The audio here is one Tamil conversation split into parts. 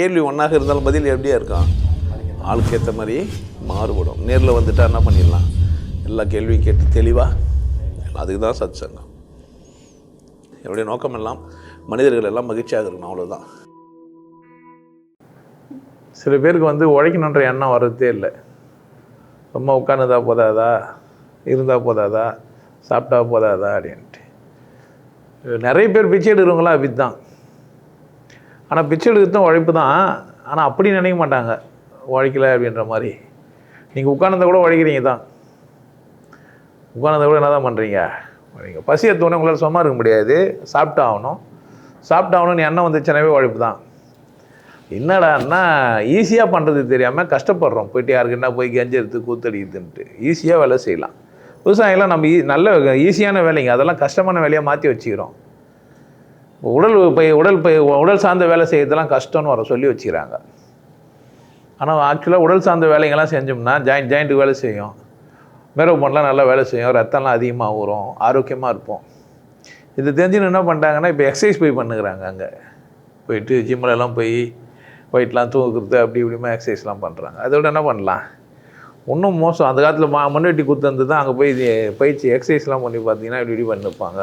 கேள்வி ஒன்றாக இருந்தாலும் பதில் எப்படியா இருக்கும்? ஆளுக்கு ஏற்ற மாதிரி மாறுபடும். நேரில் வந்துட்டால் என்ன பண்ணிடலாம்? எல்லா கேள்வியும் கேட்டு தெளிவாக அதுக்கு தான் சத் சங்கம் என்னுடைய நோக்கம் எல்லாம் மனிதர்கள் எல்லாம் மகிழ்ச்சியாக இருக்கணும் அவ்வளோதான் சில பேருக்கு வந்து உழைக்கணுன்ற எண்ணம் வர்றதே இல்லை. சும்மா உட்காந்துதா போதாதா? இருந்தால் போதாதா? சாப்பிட்டா போதாதா? அப்படின்ட்டு. நிறைய பேர் பிச்சை எடுக்கிறவங்களாம் அப்படி தான் ஆனால் பிச்சை எடுக்கிறதும் உழைப்பு தான். ஆனால் அப்படி நினைக்க மாட்டாங்க. உழைக்கல அப்படின்ற மாதிரி. நீங்கள் உட்கார்ந்ததை கூட உழைக்கிறீங்க தான். உட்கார்ந்ததை கூட என்ன தான் பண்ணுறீங்க உழைங்க. பசி எடுத்தோடனே உங்களால் சும்மா இருக்க முடியாது. சாப்பிட்டு ஆகணும். சாப்பிட்டு ஆகணும்னு எண்ணம் வந்துச்சுனாவே உழைப்பு தான். என்னடான்னா ஈஸியாக பண்ணுறது தெரியாமல் கஷ்டப்படுறோம். போயிட்டு யாருக்குன்னா போய் கெஞ்சி எடுத்து கூத்தடிக்குதுன்ட்டு ஈஸியாக வேலை செய்யலாம். விவசாயம்லாம் நம்ம ஈ- நல்ல ஈஸியான வேலைங்க. அதெல்லாம் கஷ்டமான வேலையாக மாற்றி வச்சுக்கிறோம். உடல் பை உடல் பை உடல் சார்ந்த வேலை செய்யறதெல்லாம் கஷ்டம்னு வர சொல்லி வச்சுக்கிறாங்க. ஆனால் ஆக்சுவலாக உடல் சார்ந்த வேலைங்கள்லாம் செஞ்சோம்னா ஜாயிண்ட் ஜாயிண்ட்டு வேலை செய்யும். மேரோ பண்ணலாம் நல்லா வேலை செய்யும். ரத்தம்லாம் அதிகமாக வரும் ஆரோக்கியமாக இருப்போம். இது தெரிஞ்சுன்னு என்ன பண்ணிட்டாங்கன்னா இப்போ எக்ஸசைஸ் போய் பண்ணுகிறாங்க அங்கே. போயிட்டு ஜிம்லலாம் போய் வெயிட்லாம் தூக்குறது அப்படி இப்படிமா எக்ஸசைஸ்லாம் பண்ணுறாங்க அதோட என்ன பண்ணலாம்? இன்னும் மோசம். அந்த காலத்தில் மா மண்வெட்டி குத்துந்து தான் அங்கே போய் பயிற்சி எக்ஸசைஸ்லாம் பண்ணி பார்த்தீங்கன்னா இப்படி இப்படி பண்ணிருப்பாங்க.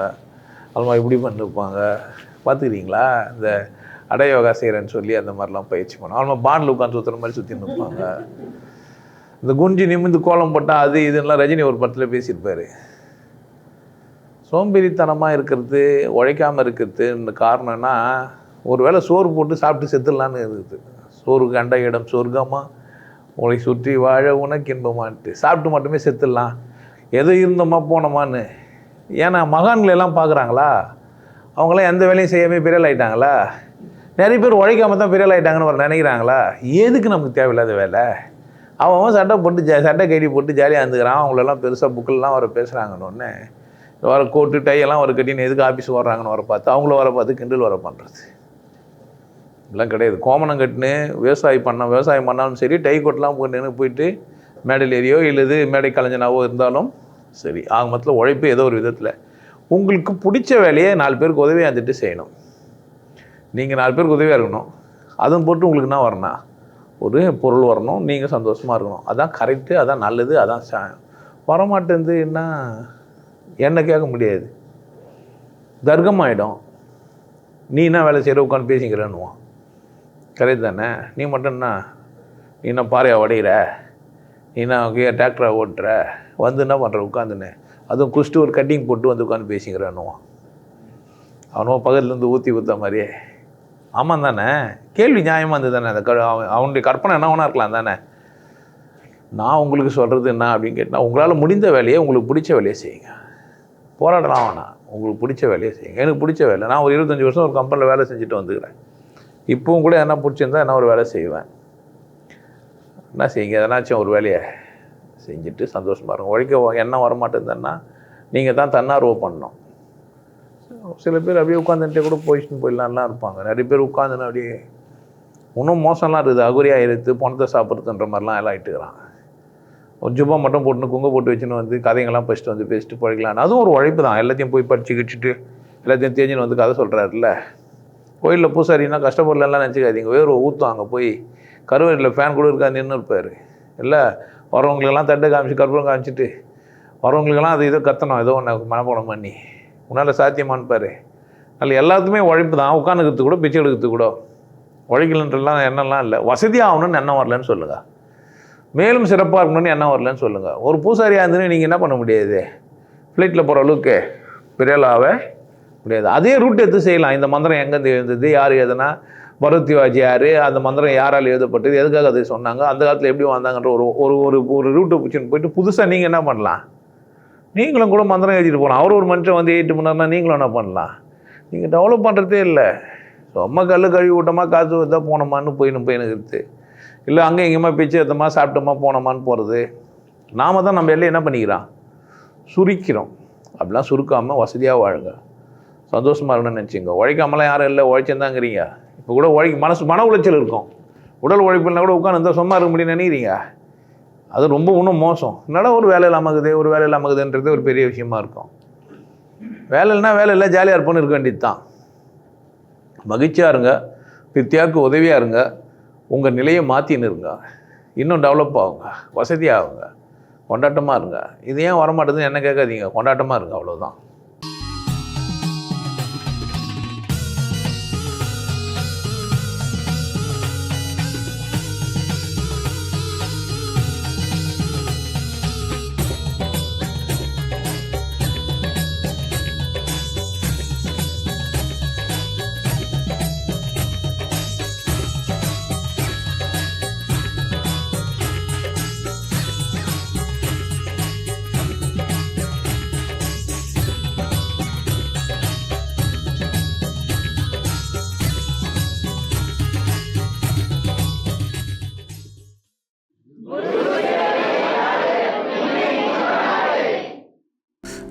அதுமாதிரி இப்படி பண்ணிருப்பாங்க. பார்த்துக்கிறீங்களா? இந்த அடயோகா செய்கிறேன்னு சொல்லி அந்த மாதிரிலாம் பயிற்சி பண்ணோம் அல்மா பாண்டில் உட்காந்து சுற்றுற மாதிரி சுற்றி நிற்பாங்க இந்த குஞ்சு நிமிந்து கோலம் போட்டால் அது இதுன்னெலாம் ரஜினி ஒரு படத்தில் பேசியிருப்பார். சோம்பேறித்தனமாக இருக்கிறது உழைக்காமல் இருக்கிறது இந்த காரணம்னா ஒரு வேளை சோறு போட்டு சாப்பிட்டு செத்துடலான்னு இருக்குது. சோறு கண்ட இடம் சொர்க்கமாக உங்களை சுற்றி வாழ உனக்கு இன்பமான்ட்டு சாப்பிட்டு மட்டுமே செத்துடலாம். எது இருந்தோமா போனோமான்னு. ஏன்னா மகான்களெல்லாம் பார்க்குறாங்களா? அவங்களாம் எந்த வேலையும் செய்யாமல் பெரிய ஆகிட்டாங்களா நிறைய பேர் உழைக்காம தான் பெரிய ஆகிட்டாங்கன்னு ஒரு நினைக்கிறாங்களா? எதுக்கு நமக்கு தேவையில்லாத வேலை? அவன் அவன் சட்டை போட்டு ஜா சட்டை கைடி போட்டு ஜாலியாக இருந்துக்கிறான். அவங்களெல்லாம் பெருசாக புக்கெல்லாம் வர பேசுகிறாங்கன்னு வர கோட்டு டையெல்லாம் ஒரு வர கட்டின்னு எதுக்கு ஆஃபீஸ் வர்றாங்கன்னு வர பார்த்து அவங்கள வர பார்த்து கிண்டல் வர பண்ணுறது இதெல்லாம் கிடையாது. கோமணம் கட்டுன்னு விவசாயம் பண்ண விவசாயம் பண்ணாலும் சரி டை கோட்டெலாம் போட்டுன்னு போயிட்டு மேடையில் ஏறியோ இல்லது மேடை கலைஞனாவோ இருந்தாலும் சரி ஆக மொத்தத்தில் உழைப்பு ஏதோ ஒரு விதத்தில். உங்களுக்கு பிடிச்ச வேலையை நாலு பேருக்கு உதவியாக இருந்துட்டு செய்யணும். நீங்கள் நாலு பேருக்கு உதவியாக இருக்கணும். அதுவும் போட்டு உங்களுக்கு என்ன வரணும் ஒரு பொருள் வரணும் நீங்கள் சந்தோஷமாக இருக்கணும். அதான் கரெக்டு அதான் நல்லது அதான் ச- வரமாட்டேந்து என்ன? என்ன கேட்க முடியாது. தர்க்கம் ஆகிடும் நீ என்ன வேலை செய்கிற உட்காந்து பேசிக்கிறேன்னுவான். கரெக்ட் தானே? நீ மட்டும் என்ன? நீ என்ன பாறையாக உடையிற? நீ என்ன டிராக்டரை ஓட்டுற? வந்து என்ன பண்ணுற உட்காந்துன்னு அதுவும் குஷ்டு ஒரு கட்டிங் போட்டு வந்து உட்காந்து பேசிக்கிறேன்னுவான் அவனும் பக்கத்துலேருந்து ஊற்றி ஊற்ற மாதிரியே. ஆமாம் தானே? கேள்வி நியாயமாக இருந்தது தானே? அந்த க அவன் அவனுடைய கற்பனை என்ன வேணா இருக்கலாம் தானே? நான் உங்களுக்கு சொல்கிறது என்ன அப்படின்னு கேட்டால் உங்களால் முடிந்த வேலையை உங்களுக்கு பிடிச்ச வேலையை செய்யுங்க. போராடலாம் வேணாம் உங்களுக்கு பிடிச்ச வேலையை செய்யுங்க. எனக்கு பிடிச்ச வேலை. நான் ஒரு இருபத்தஞ்சி வருஷம் ஒரு கம்பெனியில் வேலை செஞ்சுட்டு வந்துக்கிறேன். இப்போவும் கூட என்ன பிடிச்சிருந்தா என்ன ஒரு வேலை செய்வேன்? என்ன செய்யுங்க? எதனாச்சும் ஒரு வேலையை செஞ்சுட்டு சந்தோஷமாக இருக்கும். உழைக்க என்ன வரமாட்டேங்குதுன்னா நீங்கள் தான் தன்னார்வ பண்ணணும். சில பேர் அப்படியே உட்காந்துட்டே கூட போயிட்டு போயிடலாம்லாம் இருப்பாங்க. நிறைய பேர் உட்காந்துன்னு அப்படியே இன்னும் மோசம்லாம் இருக்குது. அகுரியாக எடுத்து பணத்தை சாப்பிட்றதுன்ற மாதிரிலாம் எல்லாம் ஆயிட்டுக்கிறான். ஒரு ஜுப்பா மட்டும் போட்டுன்னு குங்க போட்டு வச்சுன்னு வந்து கதைங்கெல்லாம் படிச்சுட்டு வந்து பேசிட்டு போய்க்கலாம் அதுவும் ஒரு உழைப்பு தான். எல்லாத்தையும் போய் படிச்சு கிடிச்சிட்டு எல்லாத்தையும் தேஞ்சின்னு வந்து கதை சொல்கிறாருல்ல கோயிலில் பூசாரின்னா கஷ்டப்படலாம் நினச்சிக்காதீங்க. வேறு ஊற்றும் அங்கே போய். கருவறையில் ஃபேன் கூட இருக்கா நின்று இருப்பார் இல்லை வரவங்களுக்கெல்லாம் தட்டு காமிச்சு கற்பூரம் காமிச்சிட்டு வரவங்களுக்கெல்லாம் அது இதோ கத்தணும் ஏதோ ஒன்று மனப்பாடம் பண்ணி. உன்னால் சாத்தியமான்னு பாரு. அதில் எல்லாத்துக்குமே உழைப்பு தான். உட்காந்துக்கிறது கூட பிச்சை எடுக்கிறது கூட. உழைக்கலன்றலாம் எண்ணம்லாம் இல்லை. வசதியாக ஆகணும்னு எண்ணம் வரலன்னு சொல்லுங்கள் மேலும் சிறப்பாக இருக்கணும்னு எண்ணம் வரலன்னு சொல்லுங்கள் ஒரு பூசாரியாக இருந்துன்னு நீங்கள் என்ன பண்ண முடியாது? ஃப்ளைட்டில் போகிற அளவுக்கு பெரிய முடியாது. அதே ரூட் எடுத்து செய்யலாம். இந்த மந்திரம் எங்கேருந்து எழுந்தது யார் எதுனா பரத்வாஜ் யார்? அந்த மந்திரம் யாரால் எழுதப்பட்டது? எதுக்காக அதை சொன்னாங்க? அந்த காலத்தில் எப்படி வந்தாங்கன்ற ஒரு ஒரு ஒரு ஒரு ரூட்டை பிடிச்சின்னு போயிட்டு புதுசாக நீங்கள் என்ன பண்ணலாம்? நீங்களும் கூட மந்திரம் எழுதிட்டு போகலாம். அவர் ஒரு மனுஷன் வந்து எயிட்டு பண்ணார்னா நீங்களும் என்ன பண்ணலாம்? நீங்கள் டெவலப் பண்ணுறதே இல்லை. சும்மா கல் கழுவி விட்டோமா காசு வந்தால் போனோமான்னு போயின்னு போயினுக்கிறது இல்லை அங்கே எங்கேயுமா பிச்சை எடுத்தோமா சாப்பிட்டோமா போனோமான்னு போகிறது நாம தான் நம்ம எல்லாம் என்ன பண்ணிக்கிறோம்? சுருக்கிறோம். அப்படிலாம் சுருக்காமல் வசதியாக வாழுங்க. சந்தோஷமாக இருக்கணும்னு நினச்சிங்க உழைக்காமலாம் யாரும் இல்லை. உழைச்சந்தாங்கிறீங்க இப்போ கூட உழைக்க மனசு மன உளைச்சல் இருக்கும். உடல் உழைப்புனா கூட உட்காந்து இருந்தால் சும்மா இருக்க முடியும்னு நினைக்கிறீங்க? அது ரொம்ப இன்னும் மோசம். என்னடா ஒரு வேலை இல்லாமக்குது ஒரு வேலை இல்லாமக்குதுன்றது ஒரு பெரிய விஷயமா இருக்கும். வேலை இல்லைனா வேலை இல்லை ஜாலியாக இருப்போன்னு இருக்க வேண்டியது தான் மகிழ்ச்சியாக இருங்க பித்தியாவுக்கு உதவியாக இருங்க உங்கள் நிலையை மாற்றின்னு இருங்க. இன்னும் டெவலப் ஆகுங்க வசதியாகுங்க கொண்டாட்டமாக இருங்க. இது ஏன் வரமாட்டேதுன்னு என்ன கேட்காதீங்க கொண்டாட்டமாக இருங்க அவ்வளோதான்